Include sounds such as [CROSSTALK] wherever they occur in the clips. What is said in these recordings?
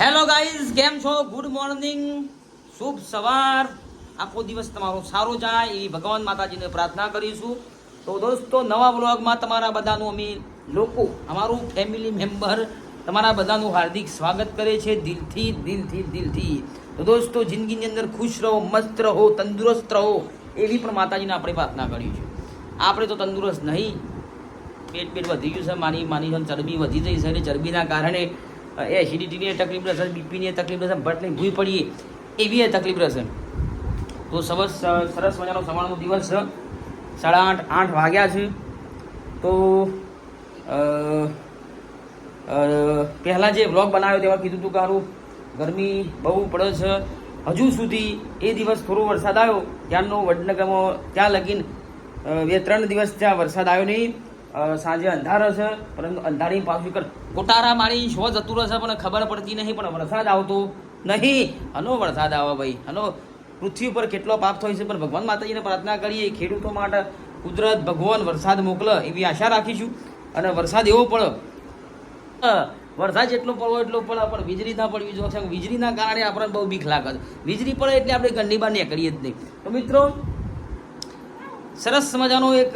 Hello guys કેમ છો? Good morning શુભ સવાર. આખો દિવસ તમારો સારો જાય એવી ભગવાન માતાજીને પ્રાર્થના કરીશું. તો દોસ્તો, નવા વ્લોગમાં તમારા બધાનું અમે લોકો, અમારું ફેમિલી મેમ્બર તમારા બધાનું હાર્દિક સ્વાગત કરે છે. દિલથી દિલથી દિલથી. તો દોસ્તો, જિંદગીની અંદર ખુશ રહો, મસ્ત રહો, તંદુરસ્ત રહો, એવી પણ માતાજીને આપણે પ્રાર્થના કરી છે આપણે તો તંદુરસ્ત નહીં. પેટ પેટ વધી ગયું છે. માની માની, ચરબી વધી જઈ છે ચરબીના કારણે એસિડિટીની તકલીફ રહેશે બીપીની તકલીફ રહેશે ભટલી ભૂઈ પડીએ, એવી તકલીફ રહેશે. તો સરસ સરસ મજાનો સવારનો દિવસ છે. સાડા આઠ આઠ વાગ્યા છે. તો પહેલાં જે વ્લોગ બનાવ્યો તેમાં કીધું હતું કારું ગરમી બહુ પડે છે. હજુ સુધી એ દિવસ થોડો વરસાદ આવ્યો. ત્યાંનો વડનગરમાં ત્યાં લગીન બે, ત્રણ દિવસ ત્યાં વરસાદ આવ્યો નહીં. સાંજે અંધાર હશે પરંતુ અંધારી પાછું કર કોટારા મારી શો જતું રહેશે પણ ખબર પડતી નહીં, પણ વરસાદ આવતો નહીં. હલો, વરસાદ આવે ભાઈ, હલો. પૃથ્વી ઉપર કેટલો પાપ થયો છે, પણ ભગવાન માતાજીને પ્રાર્થના કરીએ, ખેડૂતો માટે કુદરત, ભગવાન વરસાદ મોકલે એવી આશા રાખીશું. અને વરસાદ એવો પડે. વરસાદ જેટલો પડવો એટલો પડે, પણ વીજળી ના પડવી જોઈએ વીજળીના કારણે આપણને બહુ બીક લાગે વીજળી પડે એટલે આપણે ઘરની બહાર નીકળીએ જ નહીં. તો મિત્રો, સરસ મજાનો એક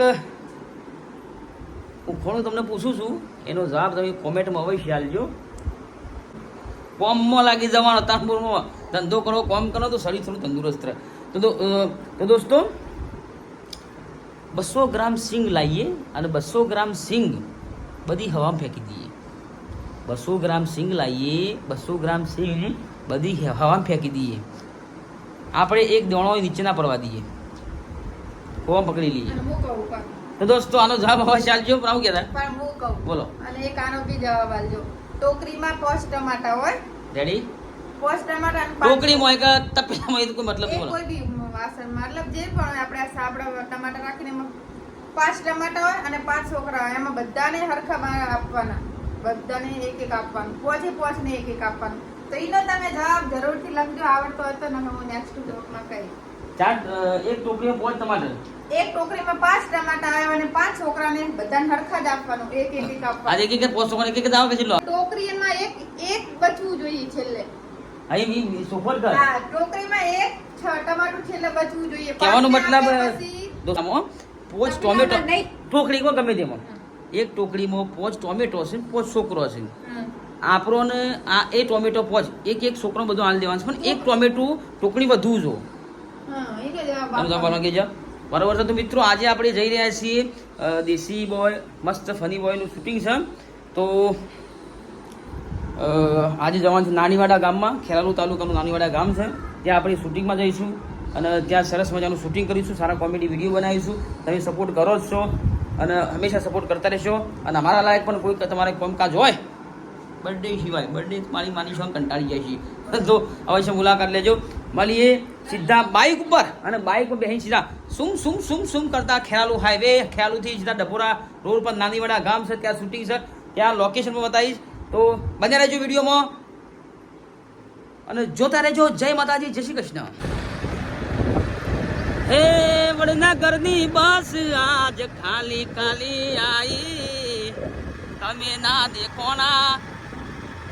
હું તમને પૂછું છું, એનો જવાબ તમે કોમેન્ટમાં અવશ્ય આલજો કોમમાં લાગી જવાનો તાનપુરમાં ધંધો કરો, કોમ કરો તો શરીર થોડું તંદુરસ્ત રહે. તો દોસ્તો, બસો ગ્રામ સિંગ લાવીએ અને બસો ગ્રામ સિંગ બધી હવામાં ફેંકી દઈએ. બસો ગ્રામ સિંગ લાવીએ બસો ગ્રામ સિંગ બધી હવામાં ફેંકી દઈએ. આપણે એક દોણો નીચેના પડવા દઈએ. કોમ પકડી લઈએ. તો દોસ્તો આનો જવાબ હવે ચાલજો પણ આવું કહેતા પણ હું કહું બોલો. અને એક આનો બી જવાબ આલજો ટોકરીમાં પોચ ટમાટા હોય? રેડી પોચ ટમાટા ટોકરીમાં હોય કે તપેલામાં હોય કોઈ મતલબ બોલો. કોઈ બી વાસણ મતલબ જે પણ આપણે આ સાબડા ટમાટા રાખીને પાંચ ટમાટા હોય અને પાંચ છોકરા હોય એમાં બધાને હરખા આપવાના. બધાને એક એક આપવાનું. પોચે પોચ ને એક એક આપવાનું. તો એનો તમે જવાબ જરૂરથી લખજો. આવડતો હોય તો નકર હું નેક્સ્ટ જોબમાં કહી ચાર એક ટોકરીમાં પાંચ ટમાટર. એક ટોકરીમાં પાંચ ટમાટા આવ્યા અને પાંચ છોકરાને બધાને હરખા જ આપવાનું એક એક એક આપવાનું. આજે એક એક પોસ્ટ એક એક દાવ કે ટોકરીમાં એક એક બચવું જોઈએ છેલ્લે. અહીં ઈ સુપર કર હા ટોકરીમાં એક છ ટમાટું છેલ્લે બચવું જોઈએ. કહેવાનો મતલબ દોસ્તામો પોચ ટોમેટો નહીં. ટોકરીમાં ગમે તેમાં? એક ટોકરીમાં પોચ ટોમેટો હશે ને પોચ છોકરો હશે. હમ. આપણો ને આ એ ટોમેટો પોચ એક એક છોકરો બધું આલ દેવાનું છે પણ એક ટોમેટું ટોકરી વધુ જો તમે તમારો કે. બરાબર છે તો મિત્રો આજે આપણે જઈ રહ્યા છીએ દેશી બોય મસ્ત ફની બોયનું શૂટિંગ છે. તો આજે જવાનું છે નાનીવાડા ગામમાં ખેરાલુ તાલુકાનું નાનીવાડા ગામ છે. ત્યાં આપણે શૂટિંગમાં જઈશું અને ત્યાં સરસ મજાનું શૂટિંગ કરીશું સારા કોમેડી વીડિયો બનાવીશું. તમે સપોર્ટ કરો જ છો અને હંમેશા સપોર્ટ કરતા રહેશો. અને અમારા લાયક પણ કોઈ તમારે કામકાજ હોય બર્થડે સિવાય બર્થડે મારી માની છો કંટાળી જાય છે [LAUGHS] તો અવશ્ય મુલાકાત લેજો. મળીએ. સીધા બાઇક ઉપર અને બાઇક પર બેસી સીધા સુમ સુમ સુમ સુમ કરતા ખેરાલુ હાઈવે ખેરાલુથી સીધા ડભોરા રોડ પર નાનીવાડા ગામ છે ત્યાં શૂટિંગ છે. ત્યાં લોકેશન પર બતાવીશ. તો બન્યા રહેજો વિડીયોમાં. અને જોતા રહેજો. જય માતાજી જય શ્રી કૃષ્ણ. હે વડનગરની બસ આજ ખાલી ખાલી આઈ. તમે ના દેખોના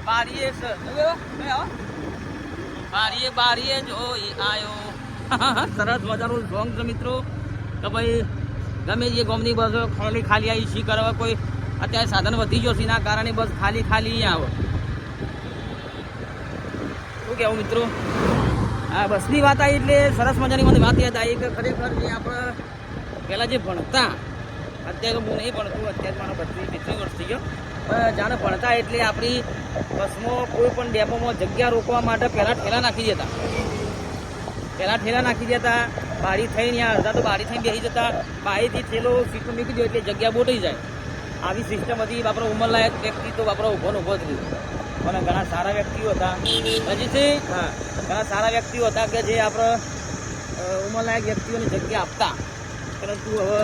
ના સ- હવે આવો, હવે આવો. બારીએ બારીએ જોઈ આવ્યો [LAUGHS] સરસ મજાનું સોંગ છે મિત્રો. કે ભાઈ, ગમે જે ગોમની બસ ખાલી ખાલી આવી શી કરવા કોઈ અત્યારે સાધન વધી ગયો છે, એના કારણે બસ ખાલી ખાલી આવે. શું કહેવું મિત્રો? આ બસની વાત આવી એટલે સરસ મજાની મને વાત યાદ આવી કે ખરેખર જે આપણે પહેલાં જે ભણતા અત્યારે હું નહીં ભણતું અત્યારે મારો બત્રીસ તેત્રીસ વર્ષ થઈ ગયો. જાણે ભણતા એટલે આપણી બસમાં કોઈ પણ ડેપોમાં જગ્યા રોકવા માટે પહેલાં ઠેલા નાખી દેતા. પહેલાં ઠેલા નાખી દેતા, બારી થઈને અડધા તો બારી થઈને બેસી જતા. બારીથી ઠેલો સીટ મૂકી દો એટલે જગ્યા બોટી જાય. આવી સિસ્ટમ હતી બાપરો ઉંમરલાયક વ્યક્તિ તો બાપરો ઊભો ઊભો જ પણ ઘણા સારા વ્યક્તિઓ હતા. હજી હા, ઘણા સારા વ્યક્તિઓ હતા કે જે આપણે ઉંમરલાયક વ્યક્તિઓની જગ્યા આપતા. પરંતુ હવે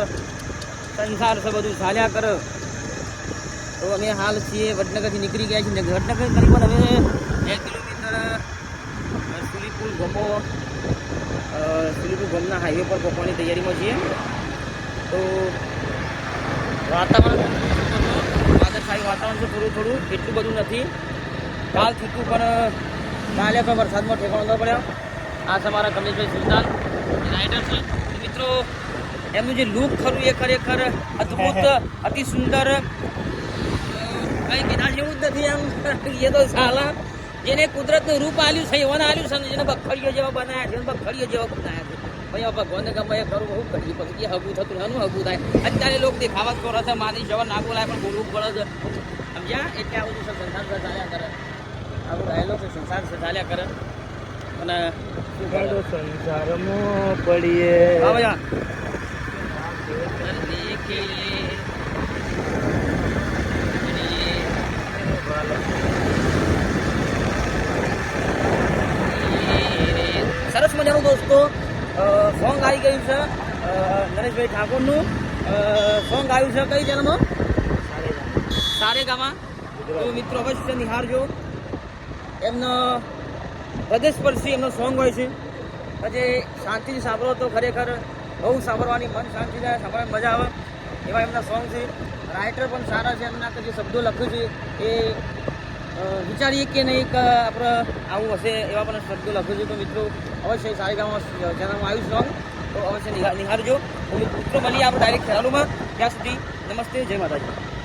સંસાર છે બધું ચાલ્યા કરે. તો અમે હાલ છીએ વડનગરથી નીકળી ગયા છીએ. વડનગર કરીબન હવે બે કિલોમીટર સુલીપુર ગમો સુલીપુર ગમના હાઈવે પર પહોંચવાની તૈયારીમાં છીએ. તો વાતાવરણ વાદળછાયું વાતાવરણ છે થોડું થોડું, એટલું બધું નથી. કાલ થતું પણ કાલે પણ વરસાદમાં ઠેકાણો ન પડ્યો. આ છે મારા કમલેશભાઈ સુલતાન રાઇડર છે. મિત્રો એમનું જે લુક ખરું એ ખરેખર અદ્ભુત અતિ સુંદર કંઈ કીધા જેવું જ નથી એમ. [LAUGHS] એ તો સાલા જેને કુદરતનું રૂપ આલ્યું છે એવાને આલ્યું છે ને જેને બખડીઓ જેવા બનાવ્યા છે એને બખડીઓ જેવા બનાવ્યા છે. ભાઈ ભગવાનને ગમે એ કરવું બહુ કરીએ પછી એ હગું થતું એનું હગું થાય. અત્યારે લોકો દેખાવા જ કરે છે માની જવા ના બોલાય પણ બોલવું પડે છે. સમજ્યા? એટલે આ બધું સંસાર ચાલ્યા કરે. આવું રહેલો છે સંસાર સજાલ્યા ચાલ્યા કરે. અને કરે? સંસારમાં પડીએ. હા. સરસ મજાનું દોસ્તો. સોંગ આવી ગયું છે. નરેશભાઈ ઠાકોરનું. સોંગ આવ્યું છે કઈ ચેનલમાં સારે ગામાં તો મિત્રો અવશ્ય નિહાળજો એમનો સ્પર્શી એમનો સોંગ હોય છે. આજે શાંતિથી સાંભળો તો ખરેખર બહુ સાંભળવાની મન શાંતિ થાય, સાંભળવાની મજા આવે. એવા એમના સોંગ છે. રાઇટર પણ સારા છે એમના જે શબ્દો લખ્યું છે, એ વિચારીએ કે નહીં કે આપણે આવું હશે એવા પણ શબ્દો લખ્યું છે. તો મિત્રો, અવશ્ય સારી ગામમાં ચેનલમાં આવ્યું સોંગ તો અવશ્ય નિહા- નિહાળજો. મિત્રો મળીએ આપણે ડાયરેક્ટ ખેરાલુમાં ત્યાં સુધી નમસ્તે, જય માતાજી.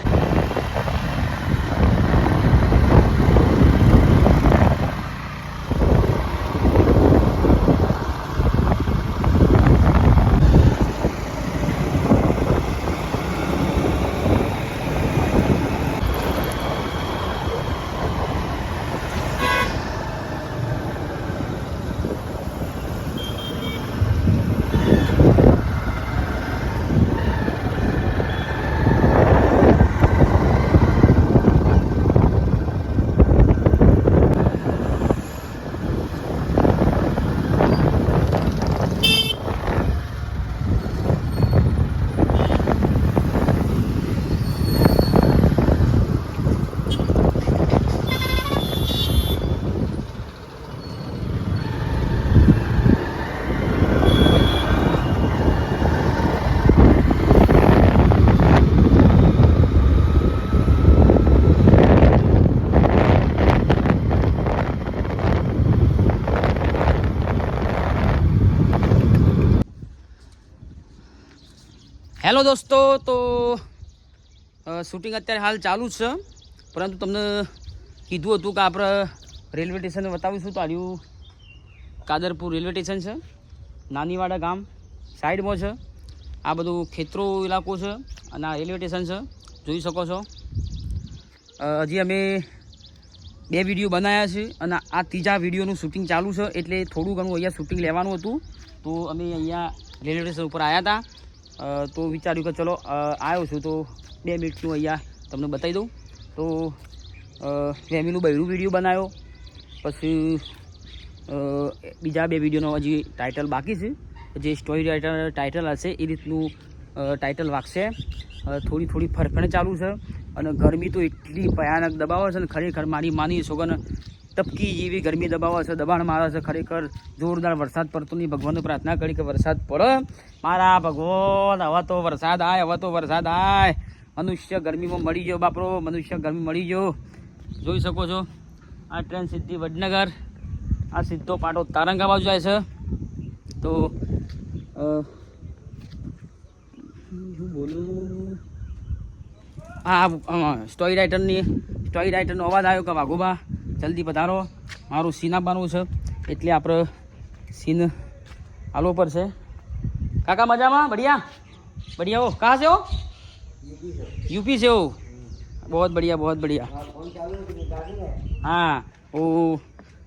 હેલો દોસ્તો, તો શૂટિંગ અત્યારે હાલ ચાલુ છે. પરંતુ તમને કીધું હતું કે આપણે રેલવે સ્ટેશન બતાવીશું તો આવ્યું કાદરપુર રેલવે સ્ટેશન છે. નાનીવાડા ગામ સાઈડમાં છે. આ બધું ખેતરો ઇલાકો છે અને આ રેલવે સ્ટેશન છે. જોઈ શકો છો. હજી અમે બે વીડિયો બનાવ્યા છે અને આ ત્રીજા વિડીયોનું શૂટિંગ ચાલુ છે. એટલે થોડું ઘણું અહીંયા શૂટિંગ લેવાનું હતું. તો અમે અહીંયા રેલવે સ્ટેશન ઉપર આવ્યા હતા. તો વિચાર્યું કે ચલો આવ્યો છું તો બે મિનિટનું અહીંયા તમને બતાવી દઉં. તો ફેમિલીનું બહેરું વીડિયો બનાવ્યો. પછી બીજા બે વિડીયોનો હજી ટાઇટલ બાકી છે. જે સ્ટોરી રાઇટર ટાઇટલ હશે, એ રીતનું ટાઇટલ વાગશે. થોડી થોડી ફરફણ ચાલુ છે. અને ગરમી તો એટલી ભયાનક દબાવે છે ને ખરેખર મારી માની સોગન ટપકી જેવી ગરમી દબાવે છે દબાણ મારે છે ખરેખર જોરદાર વરસાદ પડતો નહીં. ભગવાનને પ્રાર્થના કરી કે વરસાદ પડે. મારા ભગવાન હવે તો વરસાદ આય હવે તો વરસાદ આય. મનુષ્ય ગરમીમાં મળી ગયો બાપરો મનુષ્ય ગરમી મળી ગયો જોઈ શકો છો આ ટ્રેન સીધી વડનગર આ સીધો પાટો તારંગા બાજુ જાય છે. તો હા, સ્ટોરી રાઇટરની સ્ટોરી રાઇટરનો અવાજ આવ્યો કે વાઘુબા? જલ્દી પધારો. મારું સીન આપવાનું છે. એટલે આપણે સીન હાલો પર છે કાકા મજામાં? બઢિયા? બઢિયા હો. કહા છે હો? યુપી છે हो બહુ बढ़िया બહુ બઢિયા. હા ઓ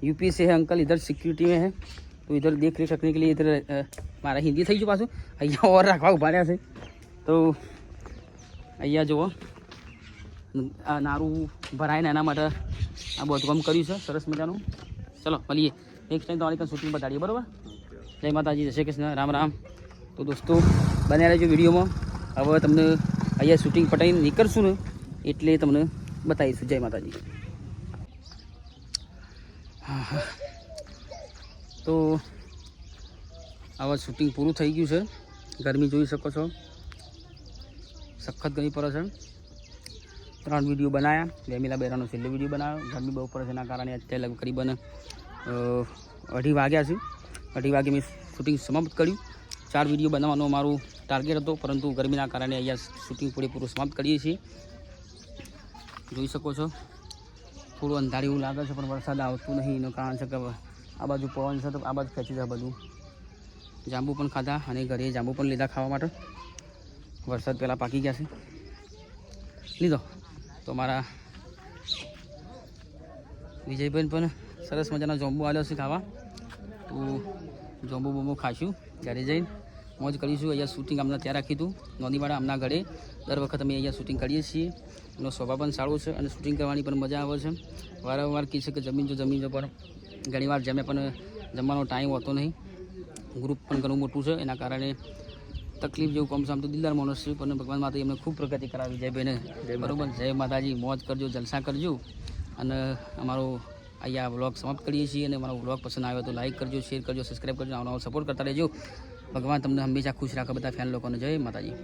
यूपी से है अंकल इधर सिक्योरिटी में है तो इधर देख रेख रखने के મારા હિન્દી થઈ ગયું પાછું. અહીંયા ઓર રાખવા ઊભા રહ્યા છે. તો અહીંયા જુઓ. નારું ભરાય ને એના માટે આ બધું કર્યું છે. સરસ મજાનું. ચલો, મળીએ. નેક્સ્ટ ટાઈમ તમારી કંઈ શૂટિંગ બતાડીએ, બરાબર? જય માતાજી, જય શ્રી કૃષ્ણ. રામ રામ. તો દોસ્તો, બન્યા રહેજો વિડીયોમાં. હવે તમને અહીંયા શૂટિંગ પટાઈને નીકળશું ને, એટલે તમને બતાવીશું. જય માતાજી. તો આવા શૂટિંગ પૂરું થઈ ગયું છે. ગરમી જોઈ શકો છો. સખત ગરમી પડે છે. ત્રણ વીડિયો બનાવ્યા વેમિલા બેરાનો છેલ્લો વીડિયો બનાવ્યો ગરમી બહુ પડે છે એના કારણે અત્યારે કરીબન અઢી વાગ્યા છે. અઢી વાગે મેં શૂટિંગ સમાપ્ત કર્યું. ચાર વીડિયો બનાવવાનો મારું ટાર્ગેટ હતો, પરંતુ ગરમીના કારણે અહીંયા શૂટિંગ પૂરેપૂરું સમાપ્ત કરીએ છીએ. જોઈ શકો છો. થોડું અંધારી એવું લાગે છે, પણ વરસાદ આવતું નહીં. એનું કારણ છે કે આ બાજુ પવન છે, તો આ બાજુ ખેંચી જાય બધું. જાંબુ પણ ખાધા અને ઘરે જાંબુ પણ લીધા ખાવા માટે. વરસાદ પહેલાં પાકી ગયા છે. લીધો. તો મારા વિજયભાઈ પણ સરસ મજાનો જોંબુ આવ્યો છે ખાવા. તો જોંબુ બોંબુ ખાશું ઘરે જઈને મોજ કરીશું, અહીંયા શૂટિંગ અમને ત્યાં રાખી હતું નોંધીવાડા અમના ઘરે. દર વખત અમે અહીંયા શૂટિંગ કરીએ છીએ. એનો સ્વભાવ પણ સારો છે અને શૂટિંગ કરવાની પણ મજા આવે છે. વારંવાર કહે છે કે જમીન જો જમીન જો પણ ઘણીવાર જમે પણ જમવાનો ટાઈમ હોતો નહીં. ગ્રુપ પણ ઘણું મોટું છે, એના કારણે તકલીફ જેવું કમ સામ તો દિલદાર માણસ છું પણ ભગવાન માતા એમને ખૂબ પ્રગતિ કરાવી. જયભાઈને બરાબર? જય માતાજી. મોજ કરજો જલસા કરજો. અને અમારો અહીંયા વ્લોગ સમાપ્ત કરીએ છીએ અને મારો વ્લોગ પસંદ આવ્યો તો લાઈક કરજો શેર કરજો સબસ્ક્રાઈબ કરજો આવવાનો સપોર્ટ કરતા રહેજો. ભગવાન તમને હંમેશા ખુશ રાખો બધા ફેન લોકોને. જય માતાજી.